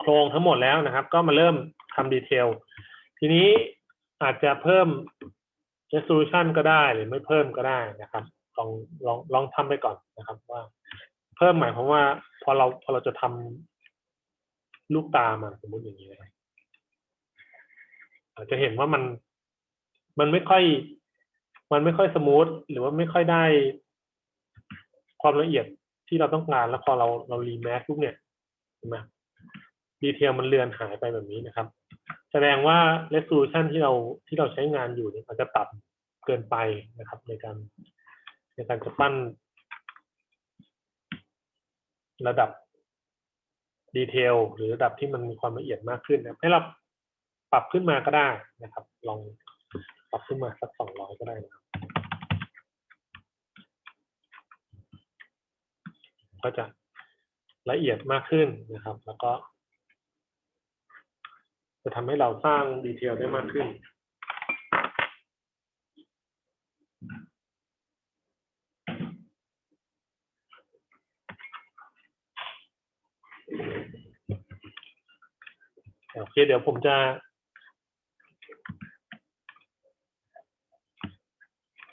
โครงทั้งหมดแล้วนะครับ ก็มาเริ่มทำดีเทล ทีนี้อาจจะเพิ่ม resolution ก็ได้หรือไม่เพิ่มก็ได้นะครับ ลองลองลองทำไปก่อนนะครับ ว่า เพิ่มหมายความว่า พอเราพอเราจะทำลูกตามาสมมติอย่างนี้นะครับอาจจะเห็นว่ามันมันไม่ค่อย มันไม่ค่อยสมูทหรือว่าไม่ค่อยได้ความละเอียดที่เราต้องการแล้วพอเราเรารีแมสปุ๊บเนี่ยเห็นไหม ดีเทลมันเลือนหายไปแบบนี้นะครับ แสดงว่า resolution ที่เราที่เราใช้งานอยู่เนี่ยมันจะต่ำเกินไปนะครับ ในการในการจะปั้นระดับดีเทลหรือระดับที่มันมีความละเอียดมากขึ้นนะให้เราปรับขึ้นมาก็ได้นะครับ ลองปรับขึ้นมาสักสองร้อยก็ได้นะครับ ก็จะละเอียดมากขึ้นนะครับ แล้วก็ จะทำให้เราสร้างดีเทลได้มากขึ้น โอเค เดี๋ยวผมจะ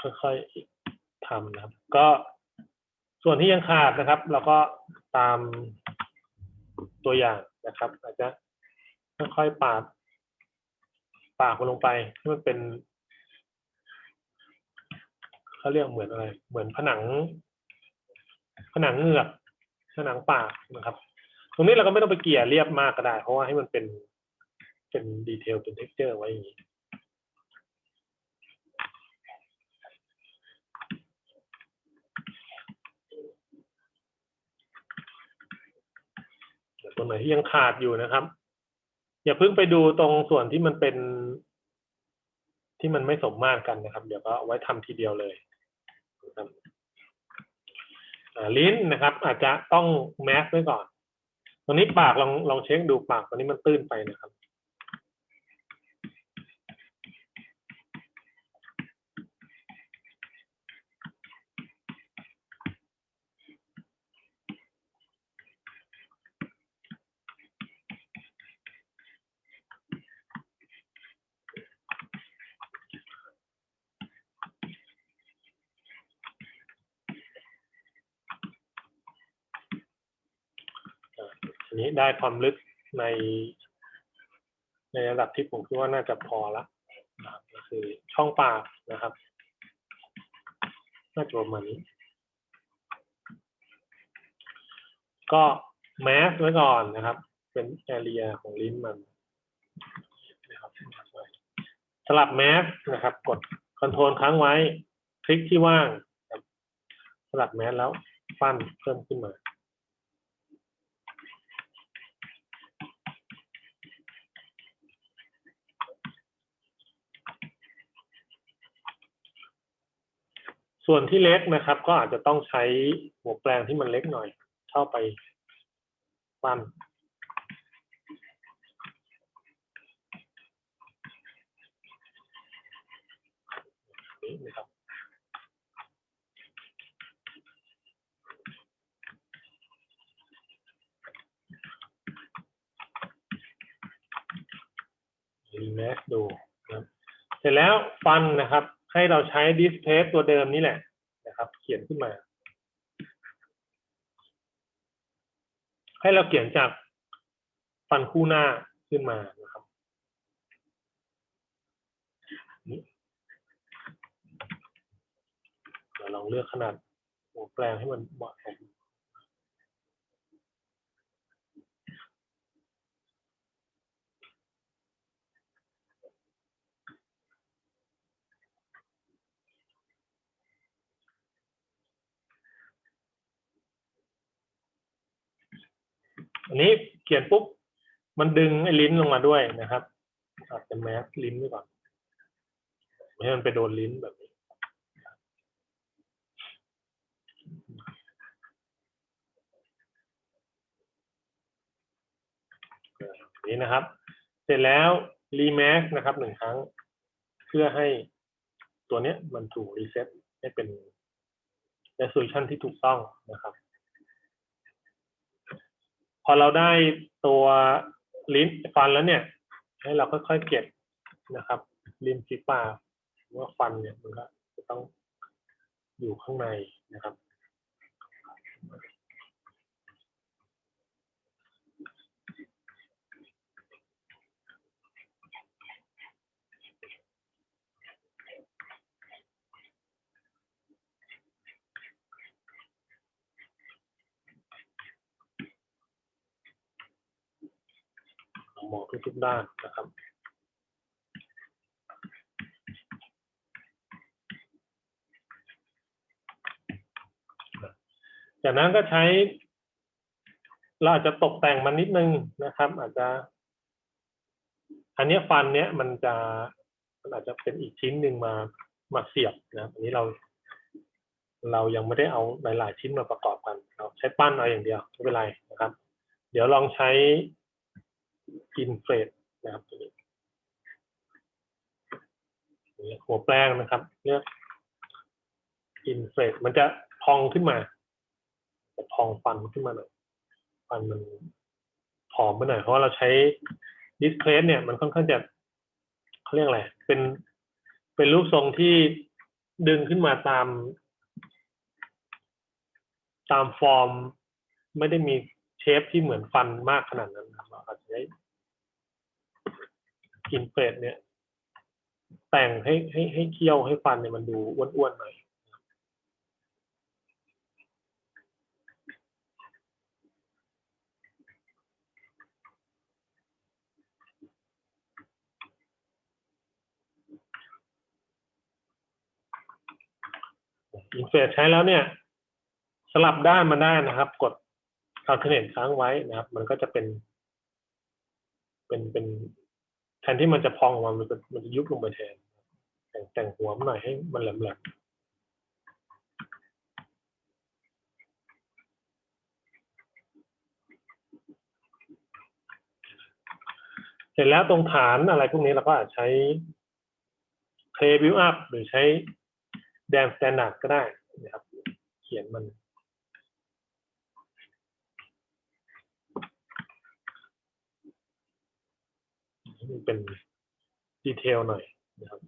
ค่อยๆทำนะครับ ก็ส่วนที่ยังขาดนะครับ เราก็ตามตัวอย่างนะครับ อาจจะ ค่อยๆปาด ปากมันลงไปให้มันเป็นเขาเรียกเหมือนอะไร เหมือนผนัง ผนังเหงือกผนังปากนะครับ ตรงนี้เราก็ไม่ต้องไปเกลี่ยเรียบมากก็ได้ เพราะว่าให้มันเป็นเป็นดีเทลเป็นเท็กเจอร์ไว้อย่างนี้ตรงไหนที่ยังขาดอยู่นะครับ อย่าเพิ่งไปดูตรงส่วนที่มันเป็น ที่มันไม่สมมาตรกันนะครับ เดี๋ยวก็เอาไว้ทำทีเดียวเลยนะครับลิ้นนะครับ อาจจะต้องแมสไว้ก่อนตรงนี้ปากลองลองเช็คดูปากตอนนี้มันตื้นไปนะครับ ทีนี้ ได้ความลึกใน ในระดับที่ผมคิดว่าน่าจะพอละนะครับก็คือช่องปากนะครับ น่าจะประมาณนี้ ก็แมสไว้ก่อนนะครับ เป็นแอเรียของลิ้นมันนะครับสลับแมสนะครับ กดคอนโทรลค้างไว้ คลิกที่ว่างสลับแมสแล้ว ปั้นเพิ่มขึ้นมา ส่วนที่เล็กนะครับ ก็อาจจะต้องใช้หัวแปลงที่มันเล็กหน่อย เข้าไปปั้นนี่นะครับรีแมสดูนะเสร็จแล้วฟันนะครับ ให้เราใช้ดิสเพสตัวเดิมนี่แหละนะครับ เขียนขึ้นมา ให้เราเขียนจากฟันคู่หน้าขึ้นมานะครับเราลองเลือกขนาดหัวแปลงให้มันเหมาะสม อันนี้เขียนปุ๊บมันดึงไอ้ลิ้นลงมาด้วยนะครับอาจจะแมสลิ้นไว้ก่อนไม่ให้มันไปโดนลิ้นแบบนี้นี้นะครับ เสร็จแล้วรีแมสนะครับหนึ่งครั้ง เพื่อให้ตัวเนี้ยมันถูกรีเซ็ตให้เป็น resolution ที่ถูกต้องนะครับ พอเราได้ตัวลิ้นฟันแล้วเนี่ย ให้เราค่อยๆเก็บนะครับริมฝีปากว่าฟันเนี่ยมันก็จะต้องอยู่ข้างในนะครับ มองทุกๆด้านนะครับจากนั้นก็ใช้ เราอาจจะตกแต่งมันนิดนึงนะครับ อาจจะ อันนี้ฟันเนี้ยมันจะมันอาจจะเป็นอีกชิ้นหนึ่งมามาเสียบนะอันนี้เรา เรายังไม่ได้เอาหลาย ๆ ชิ้นมาประกอบกัน เราใช้ปั้นเอาอย่างเดียวไม่เป็นไรนะครับ เดี๋ยวลองใช้ อินเฟรดนะครับตัวนี้หัวแปลงนะครับ เลือกอินเฟรดมันจะพองขึ้นมาจะพองฟันขึ้นมาหน่อยฟันมันผอมไปหน่อยเพราะเราใช้ดิสเพลสเนี่ยมันค่อนข้างจะเขาเรียกอะไรเป็นเป็นรูปทรงที่ดึงขึ้นมาตาม ตามฟอร์ม ไม่ได้มีเชฟที่เหมือนฟันมากขนาดนั้นเราอาจจะ ใช้อินเฟรดเนี่ย แต่งให้ให้ให้เคี้ยวให้ฟันเนี่ยมันดูอ้วนๆหน่อยอินเฟรใช้แล้วเนี่ย สลับด้านมาได้นะครับ กด a l t e r n a t ค้างไว้นะครับ มันก็จะเป็น เป็นเป็น ทนที่มันจะพองออกมามันจะมันจะยุบลงไปแทน แต่งแต่งหัวมันหน่อยให้มันแหลมๆเสร็จแล้วตรงฐานอะไรพวกนี้เราก็อาจใช้ Clay Build Up หรือใช้แดมสแตนดาร์ดก็ได้นะครับ เขียนมัน มันเป็นดีเทลหน่อยนะครับ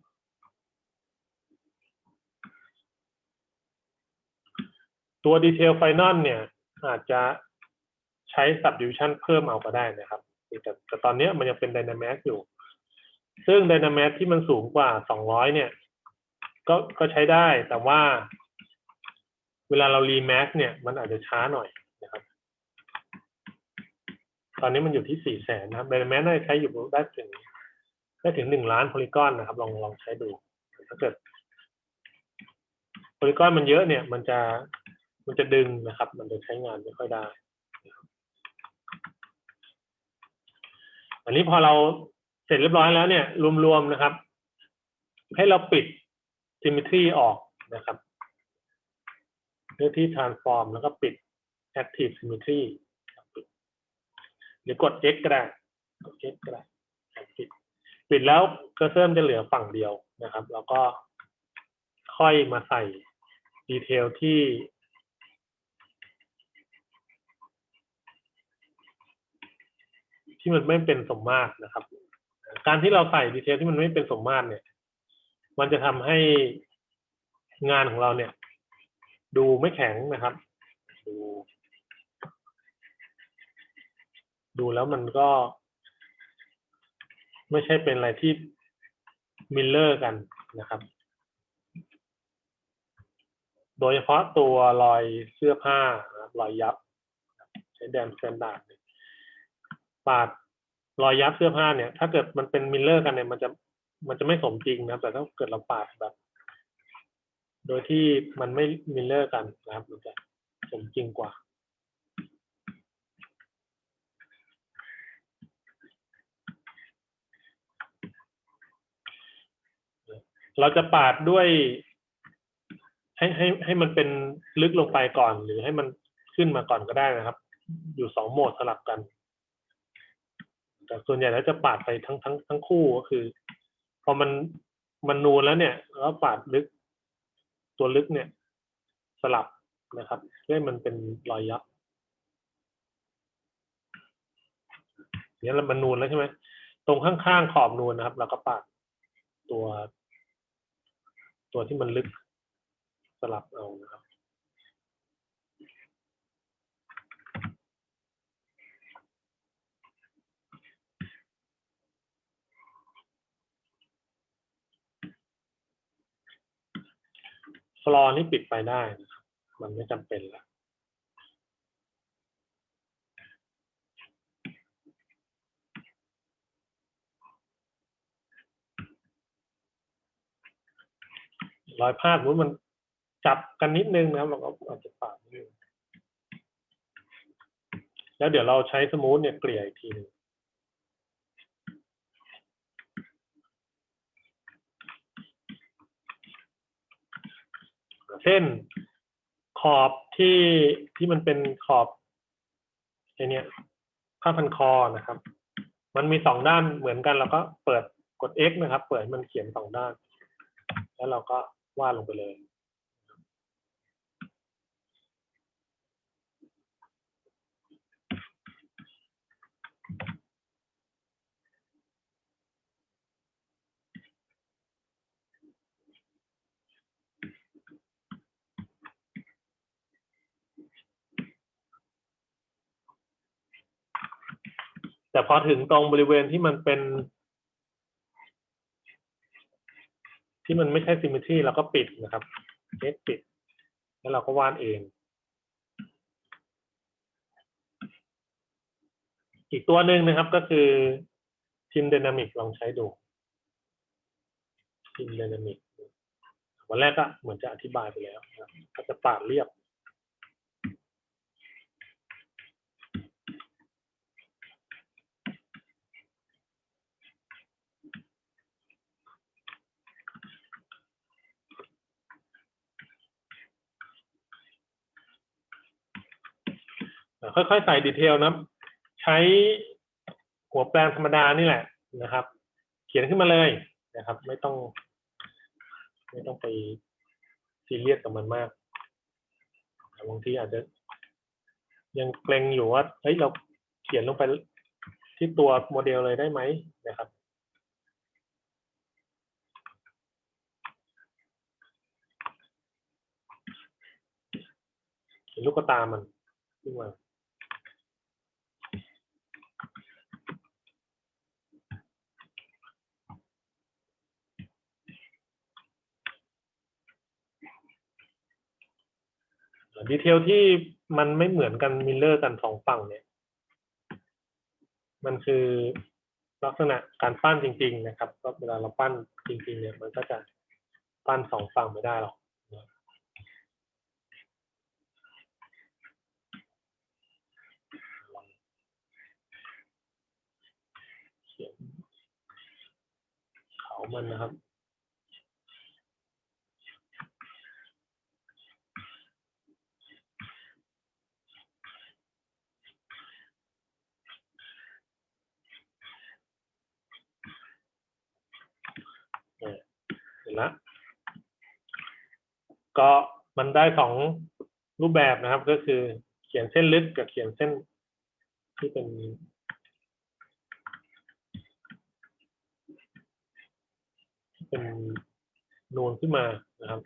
ตัวดีเทลไฟนอลเนี่ยอาจจะใช้ subdivision เพิ่มเอาก็ได้นะครับแต่แต่ตอนนี้มันยังเป็น Dynamax อยู่ ซึ่ง Dynamax ที่มันสูงกว่า 200 เนี่ย ก็ก็ใช้ได้แต่ว่า เวลาเรารีแม็กเนี่ย มันอาจจะช้าหน่อย ตอนนี้มันอยู่ที่สี่แสนนะครับแมสน่าจะใช้อยู่ได้ถึงได้ถึงหนึ่งล้านโพลีกอนนะครับ ลองลองใช้ดูถ้าเกิดโพลีกอนมันเยอะเนี่ย มันจะมันจะดึงนะครับ มันจะใช้งานไม่ค่อยได้ อันนี้พอเราเสร็จเรียบร้อยแล้วเนี่ย รวมๆนะครับ ให้เราปิด symmetry ออกนะครับเลือกที่ transform แล้วก็ปิด active symmetry รือกด X ก็ได้กด X ก็ได้ปิดปิดแล้วก็เริ่มจะเหลือฝั่งเดียวนะครับ แล้วก็ค่อยมาใส่ดีเทลที่ที่มันไม่เป็นสมมาตรนะครับ การที่เราใส่ดีเทลที่มันไม่เป็นสมมาตรเนี่ย มันจะทำให้งานของเราเนี่ย ดูไม่แข็งนะครับ ดู ดูแล้วมันก็ ไม่ใช่เป็นอะไรที่มิลเลอร์กันนะครับ โดยเฉพาะตัวรอยเสื้อผ้า รอยยับ ใช้แดมสแตนดาร์ดปาดรอยยับเสื้อผ้าเนี่ย ถ้าเกิดมันเป็นมิลเลอร์กันเนี่ยมันจะมันจะไม่สมจริงนะแต่ถ้าเกิดเราปาดแบบ โดยที่มันไม่มิลเลอร์กันนะครับ มันจะสมจริงกว่า เราจะปาดด้วย ให้ให้ให้มันเป็นลึกลงไปก่อน หรือให้มันขึ้นมาก่อนก็ได้นะครับ อยู่สองโหมดสลับกัน แต่ส่วนใหญ่แล้วจะปาดไปทั้งทั้งทั้งคู่ก็คือ พอมันมันนูนแล้วเนี่ยแล้วปาดลึก ตัวลึกเนี่ย สลับนะครับเพื่อให้มันเป็นรอยยับเนี่ยมันนูนแล้วใช่ไหมตรงข้างๆขอบนูนนะครับ เราก็ปาดตัว ตัวที่มันลึกสลับเอานะครับฟลอร์นี่ปิดไปได้นะครับ มันไม่จำเป็นแล้ว รอยพาดมุ้นมันจับกันนิดนึงนะครับเราก็อาจจะปาดนิดนึงแล้วเดี๋ยวเราใช้สมูทเนี่ยเกลี่ยอีกทีนึงเส้นขอบที่ที่มันเป็นขอบไอเนี่ยผ้าพันคอนะครับ มันมีสองด้านเหมือนกันเราก็เปิดกด X นะครับ เปิดมันเขียนสองด้าน แล้วเราก็ วาดลงไปเลยแต่พอถึงตรงบริเวณที่มันเป็น ที่มันไม่ใช่ซิม m ทรีเราก็ปิดนะครับเช็ปิด แล้วเราก็วาดเอง อีกตัวหนึ่งนะครับก็คือทิมเดนามิกลองใช้ดูทิมเดนามิกวันแรกก็เหมือนจะอธิบายไปแล้วนะครับก็จะปาดเรียบ ค่อยๆ ใส่ดีเทลนะใช้หัวแปลงธรรมดานี่แหละนะครับ เขียนขึ้นมาเลยนะครับ ไม่ต้อง ไม่ต้องไปซีเรียสกับมันมากบางทีอาจจะยังเกรงอยู่ว่าเฮ้ยเราเขียนลงไปที่ตัวโมเดลเลยได้ไหมนะครับเขียนลูกตามันขึ้นมา ดีเทลที่มันไม่เหมือนกันมิลเลอร์กันสองฝั่งเนี่ย มันคือลักษณะการปั้นจริง ๆ นะครับ ก็เวลาเราปั้นจริง ๆ เนี่ย มันก็จะปั้นสองฝั่งไม่ได้หรอกนะลองเขียนเขามันนะครับ เห็นละก็มันได้สองรูปแบบนะครับ ก็คือเขียนเส้นลึกกับเขียนเส้นที่เป็นที่เป็นนูนขึ้นมานะครับ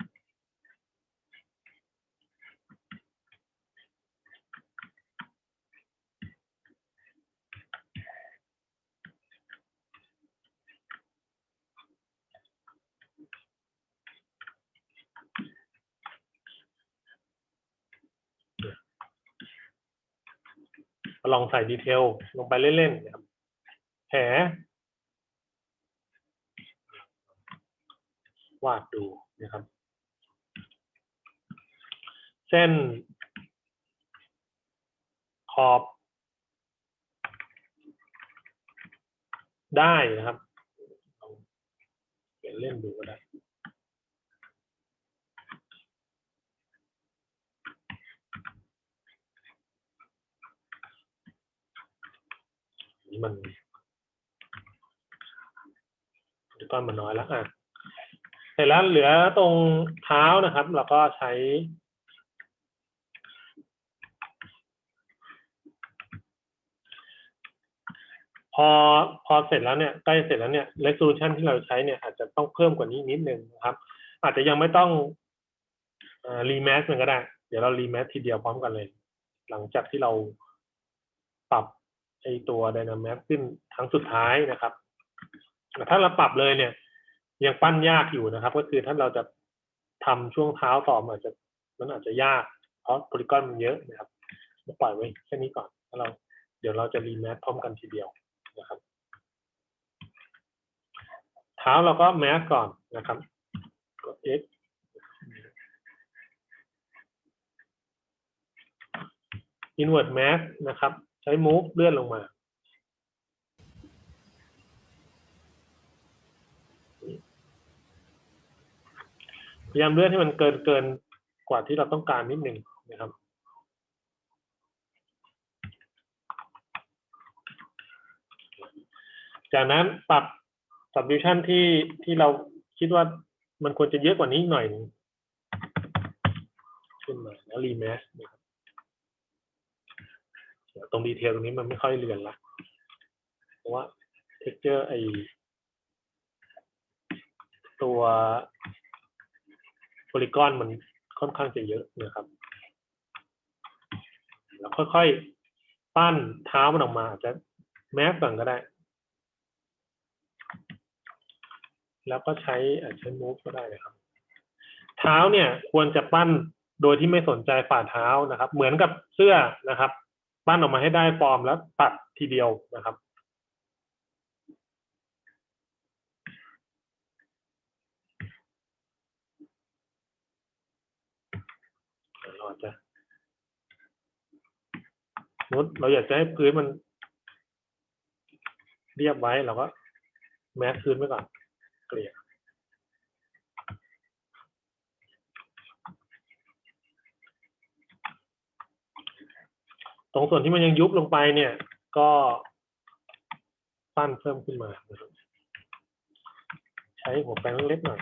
ลองใส่ดีเทลลงไปเล่นๆนะครับแผลวาดดูนะครับ เส้น ขอบ ได้นะครับลองเขียนเล่นดูก็ได้ นี่มันก้อนมันน้อยแล้วอะเสร็จแล้วเหลือตรงเท้านะครับเราก็ใช้พอพอเสร็จแล้วเนี่ยใกล้เสร็จแล้วเนี่ย resolution ที่เราใช้เนี่ยอาจจะต้องเพิ่มกว่านี้นิดนึงนะครับ อาจจะยังไม่ต้องรีแมสมันก็ได้ เดี๋ยวเรารีแมสทีเดียวพร้อมกันเลย หลังจากที่เราปรับ ไอตัว Dynamax ขึ้นครั้งสุดท้ายนะครับแต่ถ้าเราปรับเลยเนี่ย ยังปั้นยากอยู่นะครับ ก็คือถ้าเราจะทำช่วงเท้าต่อมันอาจจะมันอาจจะยาก เพราะโพลีกอนมันเยอะนะครับปล่อยไว้แค่นี้ก่อนแล้วเราเดี๋ยวเราจะรีแมสพร้อมกันทีเดียวนะครับ เท้าเราก็แมสก่อนนะครับกด X invert mask นะครับ ใช้ move เลื่อนลงมา พยายามเลื่อนให้มันเกินเกินกว่าที่เราต้องการนิดหนึ่งนะครับจากนั้นปรับ subdivision ที่ที่เราคิดว่ามันควรจะเยอะกว่านี้หน่อยขึ้นมาแล้ว rematch นะครับ ตรงดีเทลตรงนี้มันไม่ค่อยเรียนละเพราะว่า texture ไอตัวโพลีกอนมันค่อนข้างจะเยอะนะครับ แล้วค่อยๆ ปั้นเท้ามันออกมาอาจจะแมสก่อนก็ได้ แล้วก็ใช้อาจจะมูฟก็ได้นะครับ เท้าเนี่ยควรจะปั้นโดยที่ไม่สนใจฝ่าเท้านะครับ เหมือนกับเสื้อนะครับ ปั้นออกมาให้ได้ฟอร์มแล้วตัดทีเดียวนะครับเราอจะสมมติเราอยากจะให้พื้นมัน เรียบไว้เราก็แมสพื้นไว้ก่อนเกลี่ย ตรงส่วนที่มันยังยุบลงไปเนี่ย ก็ปั้นเพิ่มขึ้นมา ใช้หัวแปรงเล็กๆหน่อย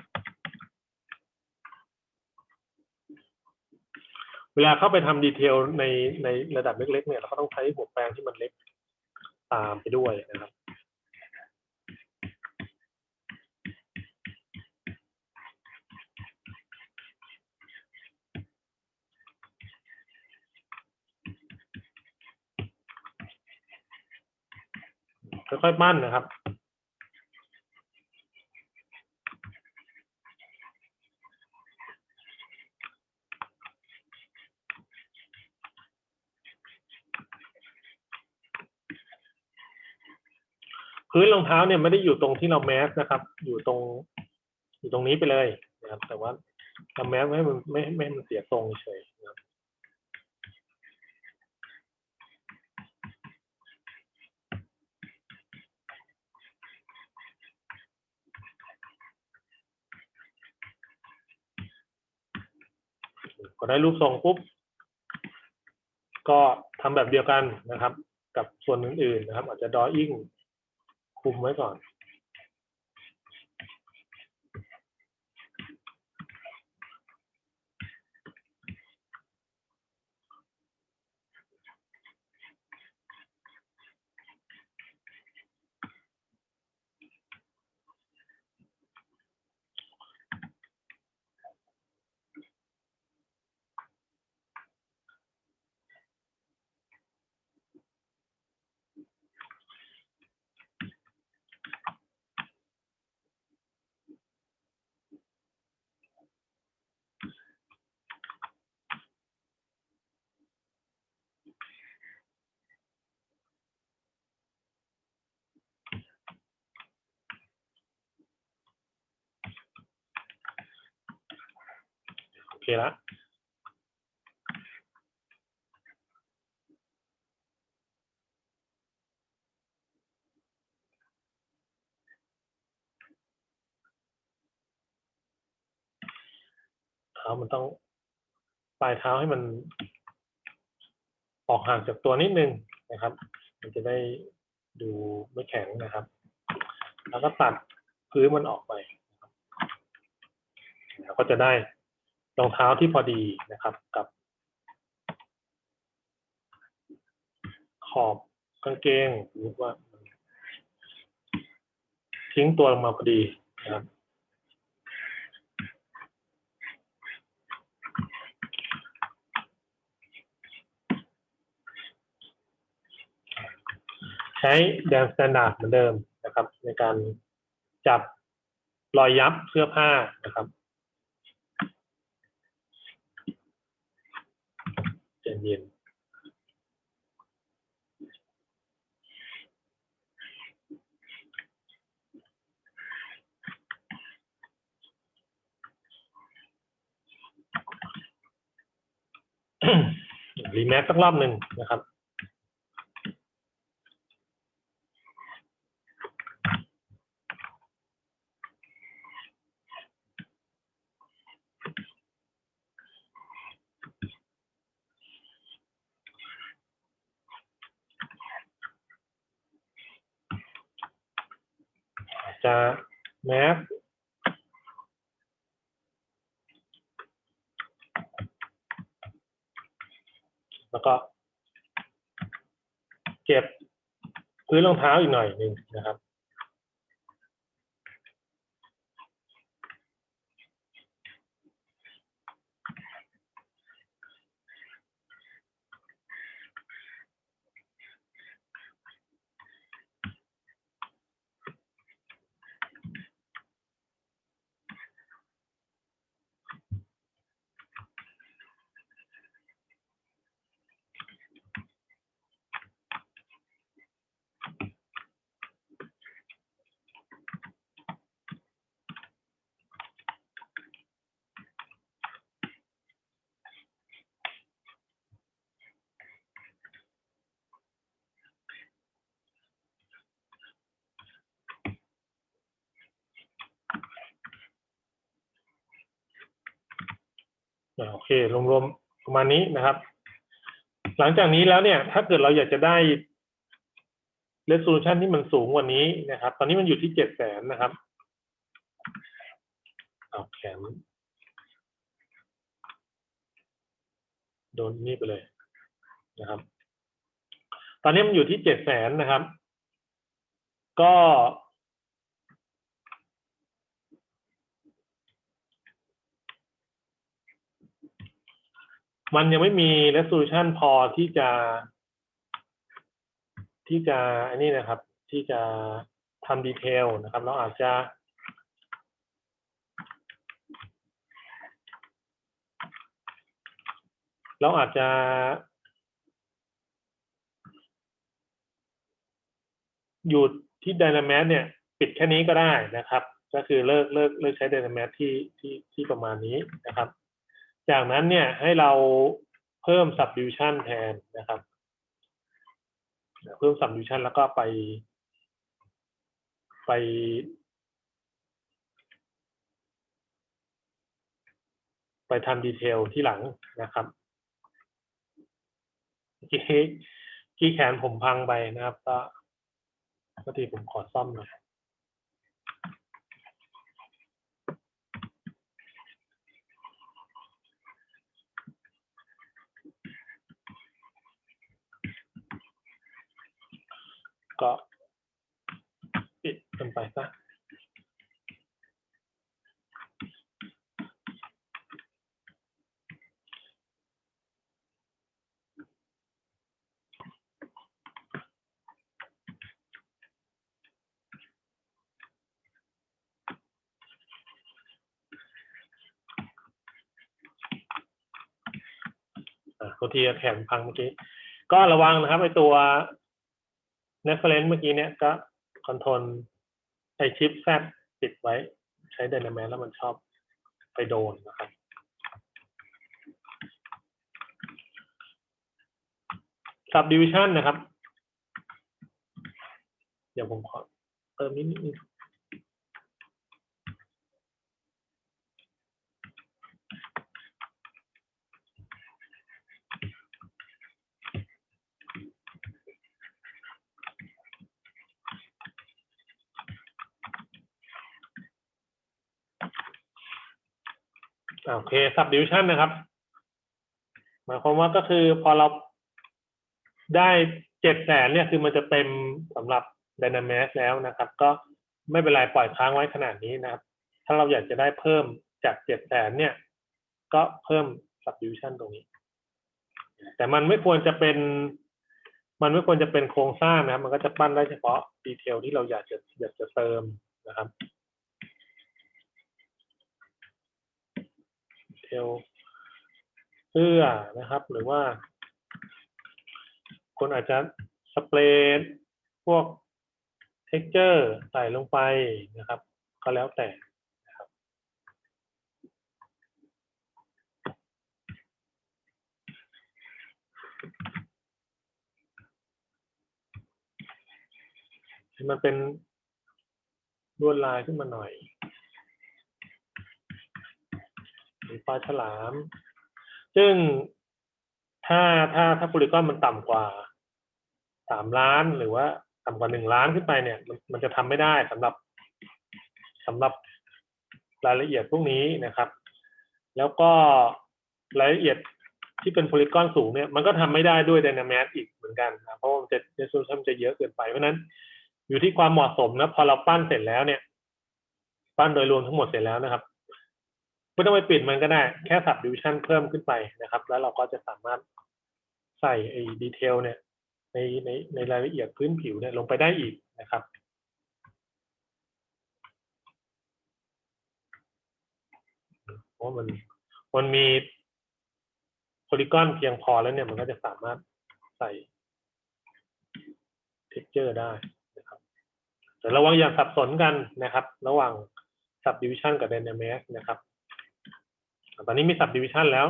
เวลาเข้าไปทำดีเทลในในระดับเล็กๆเนี่ยเราก็ต้องใช้หัวแปรงที่มันเล็กตามไปด้วยนะครับ ค่อยๆปั้นนะครับ พื้นรองเท้าเนี่ยไม่ได้อยู่ตรงที่เราแมสนะครับ อยู่ตรง อยู่ตรงนี้ไปเลยนะครับ แต่ว่าทำแมสไม่ให้มันไม่ไม่ให้มันเสียทรงเฉยนะครับ พอ ได้รูปทรงปุ๊บ ก็ทำแบบเดียวกันนะครับ กับส่วนอื่นๆนะครับ อาจจะดออิ่งคุมไว้ก่อน เคละเท้ามันต้องปลายเท้าให้มัน ออกห่างจากตัวนิดนึงนะครับ มันจะได้ดูไม่แข็งนะครับ แล้วก็ตัดพื้นมันออกไป ก็จะได้ รองเท้าที่พอดีนะครับกับ ขอบกางเกงหรือว่า ทิ้งตัวลงมาพอดีนะครับใช้แดนสแตนดาร์ดเหมือนเดิมนะครับ ในการจับรอยยับเสื้อผ้านะครับใจ เย็นรีแมคสักรอบหนึ่งนะครับ จะแมสแล้วก็เก็บพื้นรองเท้าอีกหน่อยหนึ่งนะครับ โอเครวมๆประมาณนี้นะครับ หลังจากนี้แล้วเนี่ย ถ้าเกิดเราอยากจะได้ resolution ที่มันสูงกว่านี้นะครับ ตอนนี้มันอยู่ที่เจ็ดแสนนะครับเอาแขนโดนนี่ไปเลยนะครับ ตอนนี้มันอยู่ที่เจ็ดแสนนะครับ ก็ มันยังไม่มี resolution พอที่จะ ที่จะอันนี้นะครับ ที่จะทำดีเทลนะครับ เราอาจจะเราอาจจะหยุดที่ Dynamax เนี่ย ปิดแค่นี้ก็ได้นะครับ ก็คือเลิกเลิกเลิกใช้ Dynamax ที่ที่ที่ประมาณนี้นะครับ จากนั้นเนี่ยให้เราเพิ่ม subdivision แทนนะครับ เพิ่ม subdivision แล้วก็ไป ไป ไปทำดีเทลที่หลังนะครับกี้กี้แขนผมพังไปนะครับ ก็ปกติผมขอซ่อมหน่อย ก็ปิดกันไปซะอะบางทีแขนพังเมื่อกี้ ก็ระวังนะครับไอตัว reference เมื่อกี้เนี่ยก็คอนโทรลไอชิปแซดติดไว้ ใช้ไดนาแมแล้วมันชอบไปโดนนะครับสับดิวิชันนะครับ เดี๋ยวผมขอเติมนิดนึง โอเค subdivision นะครับ หมายความว่าก็คือพอเราได้เจ็ดแสนเนี่ยคือมันจะเต็มสำหรับ Dynamax แล้วนะครับ ก็ไม่เป็นไรปล่อยค้างไว้ขนาดนี้นะครับ ถ้าเราอยากจะได้เพิ่มจากเจ็ดแสนเนี่ย ก็เพิ่ม subdivision ตรงนี้ แต่มันไม่ควรจะเป็น มันไม่ควรจะเป็นโครงสร้างนะครับ มันก็จะปั้นได้เฉพาะดีเทลที่เราอยากจะอยากจะเติมนะครับ เทลเสื้อนะครับ หรือว่า คนอาจจะสเปรย์พวก texture ใส่ลงไปนะครับ ก็แล้วแต่ให้มันเป็นลวดลายขึ้นมาหน่อยห รือปลาฉลาม ซึ่งถ้าถ้าถ้าโพลีกอนมันต่ำกว่าสามล้านหรือว่าต่ำกว่าหนึ่งล้านขึ้นไปเนี่ย มันมันจะทำไม่ได้สำหรับสำหรับรายละเอียดพวกนี้นะครับ แล้วก็รายละเอียดที่เป็นโพลีกอนสูงเนี่ยมันก็ทำไม่ได้ด้วย Dynamax อีกเหมือนกันนะเพราะว่ามันจะ resolution มันจะเยอะเกินไปเพราะนั้น อยู่ที่ความเหมาะสมนะพอเราปั้นเสร็จแล้วเนี่ย ปั้นโดยรวมทั้งหมดเสร็จแล้วนะครับ ไม่ต้องไปปิดมันก็ได้ แค่ subdivision เพิ่มขึ้นไปนะครับ แล้วเราก็จะสามารถใส่ไอ้ดีเทลเนี่ยในในในรายละเอียดพื้นผิวเนี่ยลงไปได้อีกนะครับเพราะมันมันมีโพลีกอนเพียงพอแล้วเนี่ยมันก็จะสามารถใส่ texture ได้นะครับแต่ระวังอย่าสับสนกันนะครับ ระหว่าง subdivision กับ dynamic นะครับ ตอนนี้มี subdivision แล้ว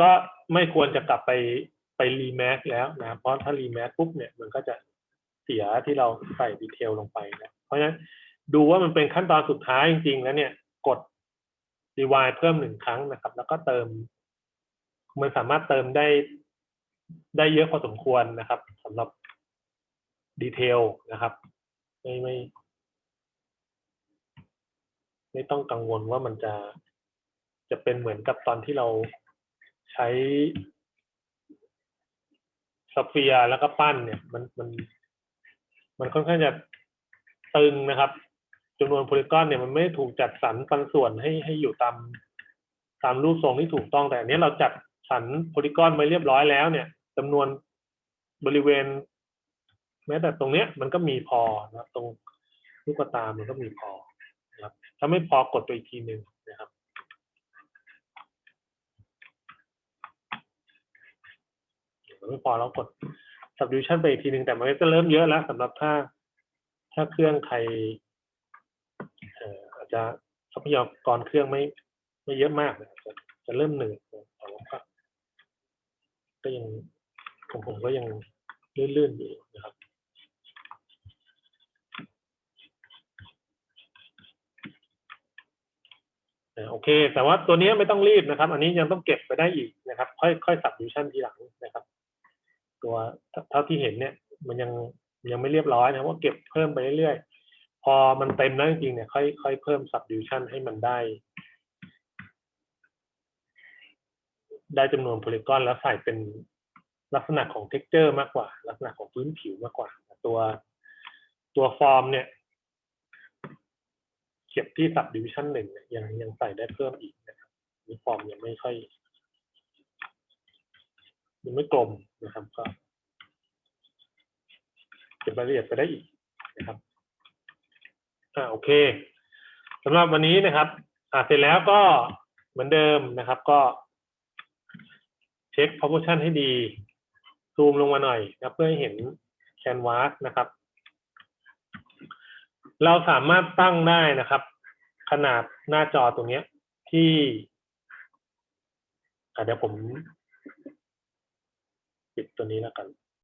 ก็ไม่ควรจะกลับไปไป rematch แล้วนะเพราะถ้า rematch ปุ๊บเนี่ยมันก็จะเสียที่เราใส่ดีเทลลงไปนะเพราะฉะนั้นดูว่ามันเป็นขั้นตอนสุดท้ายจริง ๆ แล้วเนี่ย กด rewind เพิ่มหนึ่งครั้งนะครับ แล้วก็เติม มันสามารถเติมได้ได้เยอะพอสมควรนะครับสำหรับดีเทลนะครับ ไม่ไม่ ไม่ต้องกังวลว่ามันจะ จะเป็นเหมือนกับตอนที่เราใช้สเฟียแล้วก็ปั้นเนี่ย มันมันมันค่อนข้างจะตึงนะครับจำนวนโพลีกอนเนี่ยมันไม่ถูกจัดสรรปันส่วนให้ให้อยู่ตามตามรูปทรงที่ถูกต้องแต่อันนี้เราจัดสรรโพลีกอนไว้เรียบร้อยแล้วเนี่ยจำนวนบริเวณ แม้แต่ตรงเนี้ย มันก็มีพอนะตรงลูกตามันก็มีพอนะครับถ้าไม่พอกดไปอีกทีหนึ่งนะครับ ไม่พอเรากด subdivision ไปอีกทีหนึ่งแต่มันก็จะเริ่มเยอะแล้วสำหรับถ้า ถ้าเครื่องใครอาจจะทรัพยากรเครื่องไม่ไม่เยอะมากจะจะเริ่มเหนื่อยแต่ว่าก็ยังของผมก็ยังลื่นๆอยู่นะครับโอเค แต่ว่าตัวนี้ไม่ต้องรีบนะครับ อันนี้ยังต้องเก็บไปได้อีกนะครับ ค่อยค่อยสับดิวชั่นทีหลังนะครับ ตัวเท่าที่เห็นเนี่ย มันยังยังไม่เรียบร้อยนะว่าเก็บเพิ่มไปเรื่อยๆ พอมันเต็มแล้วจริงๆเนี่ยค่อยค่อยเพิ่มสับดิวชั่นให้มันได้ ได้จำนวนโพลีกอนแล้วใส่เป็นลักษณะของ t e x t อร์มากกว่า ลักษณะของพื้นผิวมากกว่า ตัวตัวฟอร์มเนี่ยเก็บที่ subdivision หนึ่งยยังยังใส่ได้เพิ่มอีกนะครับนี่ฟอร์มยังไม่ค่อย ยังไม่กลมนะครับ ก็เก็บรายละเอียดไปได้อีกนะครับอ่าโอเคสำหรับวันนี้นะครับ อ่าเสร็จแล้วก็เหมือนเดิมนะครับ ก็ เช็ค proportion ให้ดี ซูมลงมาหน่อยนะเพื่อให้เห็นแคนวาสนะครับ เราสามารถตั้งได้นะครับ ขนาดหน้าจอตรงนี้ที่เดี๋ยวผม ปิดตัวนี้แล้วกัน